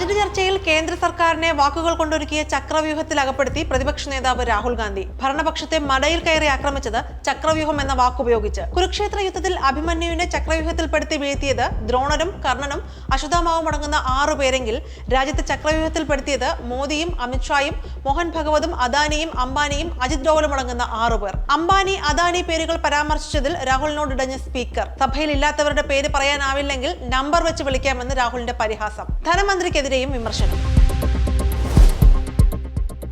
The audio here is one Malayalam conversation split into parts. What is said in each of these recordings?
ബജറ്റ് ചർച്ചയിൽ കേന്ദ്ര സർക്കാരിനെ വാക്കുകൾ കൊണ്ടൊരുക്കിയ ചക്രവ്യൂഹത്തിൽ അകപ്പെടുത്തി പ്രതിപക്ഷ നേതാവ് രാഹുൽ ഗാന്ധി ഭരണപക്ഷത്തെ മടയിൽ കയറി ആക്രമിച്ചത് ചക്രവ്യൂഹം എന്ന വാക്കുപയോഗിച്ച്. കുരുക്ഷേത്ര യുദ്ധത്തിൽ അഭിമന്യുവിനെ ചക്രവ്യൂഹത്തിൽപ്പെടുത്തി വീഴ്ത്തിയത് ദ്രോണരും കർണനും അശ്വതാമാവും അടങ്ങുന്ന ആറു പേരെങ്കിൽ രാജ്യത്തെ ചക്രവ്യൂഹത്തിൽപ്പെടുത്തിയത് മോദിയും അമിത്ഷായും മോഹൻ ഭഗവതും അദാനിയും അംബാനിയും അജിത് ഡോവലും അടങ്ങുന്ന ആറു പേർ. അംബാനി അദാനി പേരുകൾ പരാമർശിച്ചതിൽ രാഹുലിനോട് ഇടഞ്ഞ സ്പീക്കർ. സഭയിൽ ഇല്ലാത്തവരുടെ പേര് പറയാനാവില്ലെങ്കിൽ നമ്പർ വെച്ച് വിളിക്കാമെന്ന് രാഹുലിന്റെ പരിഹാസം. ധനമന്ത്രിക്കെതിരെയും വിമർശനം.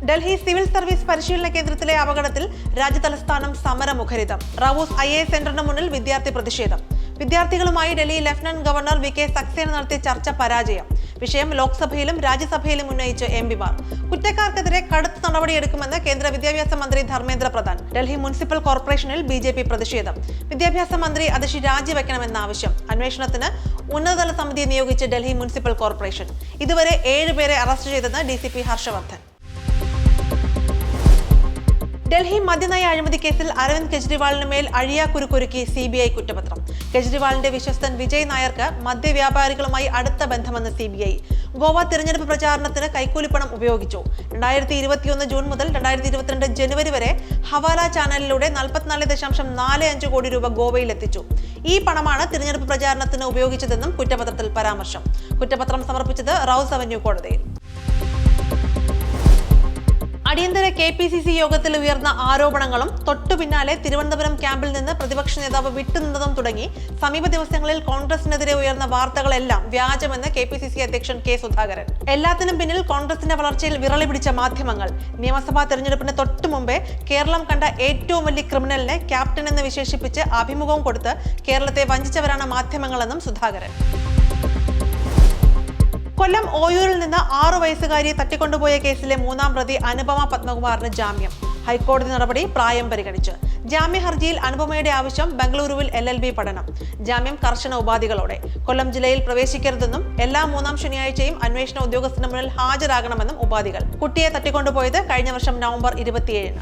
ഡൽഹി സിവിൽ സർവീസ് പരിശീലന കേന്ദ്രത്തിലെ അപകടത്തിൽ രാജ്യതലസ്ഥാനം സമരമുഖരിതം. റവൂസ് ഐ എ സെന്ററിന് മുന്നിൽ വിദ്യാർത്ഥി പ്രതിഷേധം. വിദ്യാർത്ഥികളുമായി Delhi lieutenant governor V K Saxena നടത്തിയ ചർച്ച പരാജയം. വിഷയം ലോക്സഭയിലും രാജ്യസഭയിലും ഉന്നയിച്ച് എം പിമാർ കുറ്റക്കാർക്കെതിരെ കടുത്ത നടപടിയെടുക്കുമെന്ന് കേന്ദ്ര വിദ്യാഭ്യാസ മന്ത്രി ധർമ്മേന്ദ്ര പ്രധാൻ. ഡൽഹി മുനിസിപ്പൽ കോർപ്പറേഷനിൽ ബി ജെ പി പ്രതിഷേധം. വിദ്യാഭ്യാസ മന്ത്രി അതിശി രാജിവെക്കണമെന്ന ആവശ്യം. അന്വേഷണത്തിന് ഉന്നതതല സമിതി നിയോഗിച്ച് ഡൽഹി മുനിസിപ്പൽ കോർപ്പറേഷൻ. ഇതുവരെ ഏഴുപേരെ അറസ്റ്റ് ചെയ്തെന്ന് D C P Harshavardhan. Delhi മദ്യനയ അഴിമതി കേസിൽ അരവിന്ദ് കെജ്രിവാളിന് മേൽ അഴിയാക്കുരുക്കൊരുക്കി സി ബി ഐ കുറ്റപത്രം. കെജ്രിവാളിന്റെ വിശ്വസ്തൻ വിജയ് നായർക്ക് മദ്യവ്യാപാരികളുമായി അടുത്ത ബന്ധമെന്ന് സി ബി ഐ. ഗോവ തിരഞ്ഞെടുപ്പ് പ്രചാരണത്തിന് കൈക്കൂലിപ്പണം ഉപയോഗിച്ചു. രണ്ടായിരത്തി ഇരുപത്തിയൊന്ന് ജൂൺ മുതൽ രണ്ടായിരത്തി ഇരുപത്തിരണ്ട് ജനുവരി വരെ ഹവാല ചാനലിലൂടെ നാൽപ്പത്തിനാല് ദശാംശം നാല് അഞ്ച് കോടി രൂപ ഗോവയിൽ എത്തിച്ചു ഈ പണമാണ് തിരഞ്ഞെടുപ്പ് പ്രചാരണത്തിന് ഉപയോഗിച്ചതെന്നും കുറ്റപത്രത്തിൽ പരാമർശം. കുറ്റപത്രം സമർപ്പിച്ചത് റൌസ് അവന്യൂ കോടതിയിൽ. അടിയന്തര കെ പി സി സി യോഗത്തിൽ ഉയർന്ന ആരോപണങ്ങളും തൊട്ടു പിന്നാലെ തിരുവനന്തപുരം ക്യാമ്പിൽ നിന്ന് പ്രതിപക്ഷ നേതാവ് വിട്ടുനിന്നതും തുടങ്ങി. സമീപ ദിവസങ്ങളിൽ കോൺഗ്രസിനെതിരെ ഉയർന്ന വാർത്തകളെല്ലാം വ്യാജമെന്ന് കെ പി സി സി അധ്യക്ഷൻ കെ സുധാകരൻ. എല്ലാത്തിനും പിന്നിൽ കോൺഗ്രസിന്റെ വളർച്ചയിൽ വിറളി പിടിച്ച മാധ്യമങ്ങൾ. നിയമസഭാ തെരഞ്ഞെടുപ്പിന് തൊട്ടു മുമ്പേ കേരളം കണ്ട ഏറ്റവും വലിയ ക്രിമിനലിനെ ക്യാപ്റ്റൻ എന്ന് വിശേഷിപ്പിച്ച് അഭിമുഖവും കൊടുത്ത് കേരളത്തെ വഞ്ചിച്ചവരാണ് മാധ്യമങ്ങളെന്നും സുധാകരൻ. കൊല്ലം ഓയൂരിൽ നിന്ന് ആറു വയസ്സുകാരിയെ തട്ടിക്കൊണ്ടുപോയ കേസിലെ മൂന്നാം പ്രതി അനുപമ പത്മകുമാറിന് ജാമ്യം. ഹൈക്കോടതി നടപടി പ്രായം പരിഗണിച്ച്. ജാമ്യ ഹർജിയിൽ അനുപമയുടെ ആവശ്യം ബംഗളൂരുവിൽ എൽ എൽ ബി പഠനം. ജാമ്യം കർശന ഉപാധികളോടെ. കൊല്ലം ജില്ലയിൽ പ്രവേശിക്കരുതെന്നും എല്ലാ മൂന്നാം ശനിയാഴ്ചയും അന്വേഷണ ഉദ്യോഗസ്ഥന് മുന്നിൽ ഹാജരാകണമെന്നും ഉപാധികൾ. കുട്ടിയെ തട്ടിക്കൊണ്ടുപോയത് കഴിഞ്ഞ വർഷം നവംബർ ഇരുപത്തിയേഴിന്.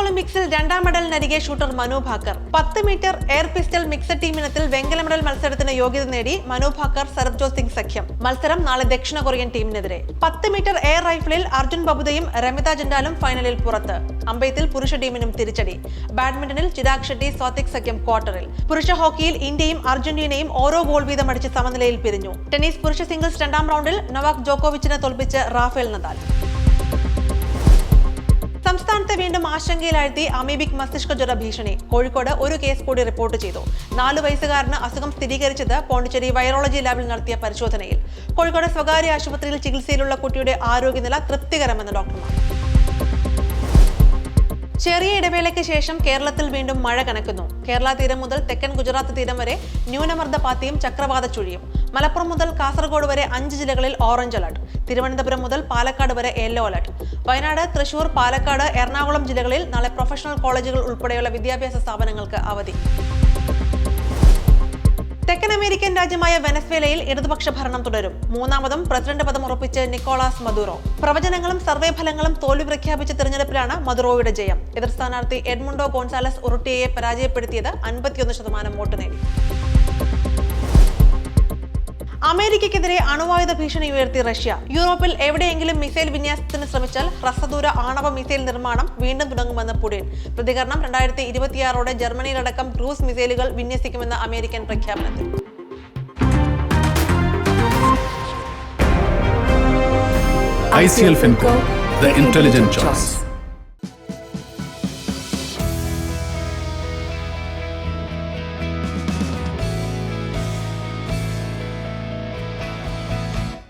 ഒളിമ്പിക്സിൽ രണ്ടാം മെഡൽ നരികെ ഷൂട്ടർ മനു ഭാക്കർ. പത്ത് മീറ്റർ എയർ പിസ്റ്റൽ മിക്സഡ് ടീമിനത്തിൽ വെങ്കല മെഡൽ മത്സരത്തിന് യോഗ്യത നേടി മനു ഭാക്കർ സർബ്ജോത് സിംഗ് സഖ്യം. മത്സരം നാളെ ദക്ഷിണ കൊറിയൻ ടീമിനെതിരെ. പത്ത് മീറ്റർ എയർ റൈഫിളിൽ അർജുൻ ബബുദയും രമിത ജൻഡാലും ഫൈനലിൽ പുറത്ത്. അമ്പയത്തിൽ പുരുഷ ടീമിനും തിരിച്ചടി. ബാഡ്മിന്റണിൽ ചിരാഗ് ഷെട്ടി സ്വാതിക് സഖ്യം ക്വാർട്ടറിൽ. പുരുഷ ഹോക്കിയിൽ ഇന്ത്യയും അർജന്റീനയും ഓരോ ഗോൾ വീതം അടിച്ച് സമനിലയിൽ പിരിഞ്ഞു. ടെന്നീസ് പുരുഷ സിംഗിൾസ് രണ്ടാം റൗണ്ടിൽ നൊവാക് ജോക്കോവിച്ചിനെ തോൽപ്പിച്ച് റാഫേൽ നദാൽ. സംസ്ഥാനത്തെ വീണ്ടും ആശങ്കയിലാഴ്ത്തി അമീബിക് മസ്തിഷ്ക ജ്വര ഭീഷണി. കോഴിക്കോട് ഒരു കേസ് കൂടി റിപ്പോർട്ട് ചെയ്തു. നാലു വയസ്സുകാരന് അസുഖം സ്ഥിരീകരിച്ചത് പോണ്ടിച്ചേരി വൈറോളജി ലാബിൽ നടത്തിയ പരിശോധനയിൽ. കോഴിക്കോട് സ്വകാര്യ ആശുപത്രിയിൽ ചികിത്സയിലുള്ള കുട്ടിയുടെ ആരോഗ്യനില തൃപ്തികരമെന്ന് ഡോക്ടർമാർ. ചെറിയ ഇടവേളയ്ക്ക് ശേഷം കേരളത്തിൽ വീണ്ടും മഴ കനക്കുന്നു. കേരള തീരം മുതൽ തെക്കൻ ഗുജറാത്ത് തീരം വരെ ന്യൂനമർദ്ദ പാത്തിയും ചക്രവാത ചുഴിയും. മലപ്പുറം മുതൽ കാസർഗോഡ് വരെ അഞ്ച് ജില്ലകളിൽ ഓറഞ്ച് അലർട്ട് തിരുവനന്തപുരം മുതൽ പാലക്കാട് വരെ യെല്ലോ അലർട്ട് വയനാട് തൃശൂർ പാലക്കാട് എറണാകുളം ജില്ലകളിൽ നാളെ പ്രൊഫഷണൽ കോളേജുകൾ ഉൾപ്പെടെയുള്ള വിദ്യാഭ്യാസ സ്ഥാപനങ്ങൾക്ക് അവധി. തെക്കൻ അമേരിക്കൻ രാജ്യമായ വെനസ്വേലയിൽ ഇടതുപക്ഷ ഭരണം തുടരും. മൂന്നാമതും പ്രസിഡന്റ് പദം ഉറപ്പിച്ച് നിക്കോളാസ് മദുറോ. പ്രവചനങ്ങളും സർവേ ഫലങ്ങളും തോൽവി പ്രഖ്യാപിച്ച തെരഞ്ഞെടുപ്പിലാണ് മദുറോയുടെ ജയം. എതിർ സ്ഥാനാർത്ഥി എഡ്മുണ്ടോ ഗോൺസാലസ് ഉറുട്ടിയയെ പരാജയപ്പെടുത്തിയത് അൻപത്തിയൊന്ന് ശതമാനം വോട്ട് നേടി. അമേരിക്കയ്ക്കെതിരെ അണുവായുധ ഭീഷണി ഉയർത്തി റഷ്യ. യൂറോപ്പിൽ എവിടെയെങ്കിലും മിസൈൽ വിന്യാസത്തിന് ശ്രമിച്ചാൽ ഹ്രസ്വദൂര ആണവ മിസൈൽ നിർമ്മാണം വീണ്ടും തുടങ്ങുമെന്ന് പുടിൻ. പ്രതികരണം രണ്ടായിരത്തി ഇരുപത്തിയാറോടെ ജർമ്മനിയിലടക്കം ക്രൂസ് മിസൈലുകൾ വിന്യസിക്കുമെന്ന അമേരിക്കൻ പ്രഖ്യാപനത്തിൽ. ICL FinCo, the intelligent choice.